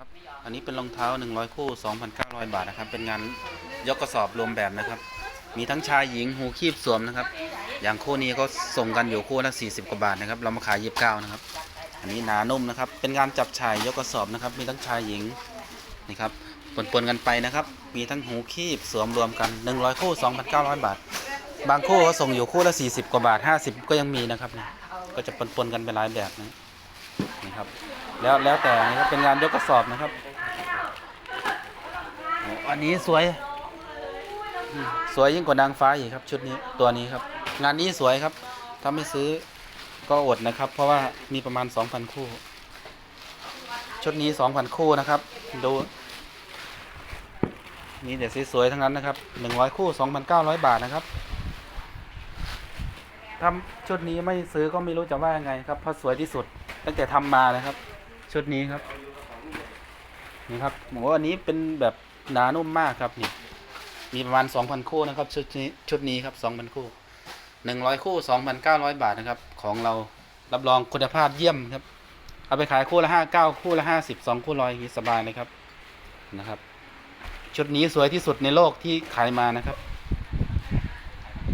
ครับอันนี้เป็นรองเท้า 100 คู่ 2,900 บาทนะครับ เป็นงานยกกระสอบรวมแบบนะครับ มีทั้งชายหญิงหูคีบสวมนะครับ อย่างคู่นี้ก็ส่งกันอยู่คู่ละ 40 กว่าบาทนะครับ เรามาขาย29นะครับ อันนี้หนานุ่มนะครับ เป็นงานจับชายยกกระสอบนะครับ มีทั้งชายหญิงนี่ครับปนๆกันไปนะครับ มีทั้งหูคีบสวมรวมกัน 100 คู่ 2,900 บาท บางคู่ก็ส่งอยู่คู่ละ 40 กว่าบาท 50 ก็ยังมีนะครับ ก็จะปนๆกันไปหลายแบบนะ นี่ครับ แล้วแล้วแต่นะครับเป็นงานยกกระสอบนะครับโอ้อันนี้สวยอืมสวยยิ่งกว่านางฟ้าอีกครับ ชุดนี้ตัวนี้ครับ งานนี้สวยครับ ถ้าไม่ซื้อก็อดนะครับ เพราะว่ามีประมาณ 2,000 คู่ ชุดนี้ 2,000 คู่นะครับดูนี่เดี๋ยวสวยๆทั้งนั้นนะครับ 100 คู่ 2,900 บาทนะครับถ้าชุดนี้ไม่ซื้อก็ไม่รู้จะว่ายังไงครับเพราะสวยที่สุด ตั้งแต่ทำมานะครับ ชุดนี้ครับ นี่ครับผมว่าอันนี้เป็นแบบหนานุ่มมากครับนี่ มีประมาณ2,000คู่นะครับชุดนี้ชุดนี้ครับ2,000คู่100คู่2,900บาทนะครับ ของเรารับรองคุณภาพเยี่ยมครับ เอาไปขายคู่ละ59คู่ละ50 2คู่ร้อยอย่างนี้สบายเลยครับนะครับ ชุดนี้สวยที่สุดในโลกที่ขายมานะครับ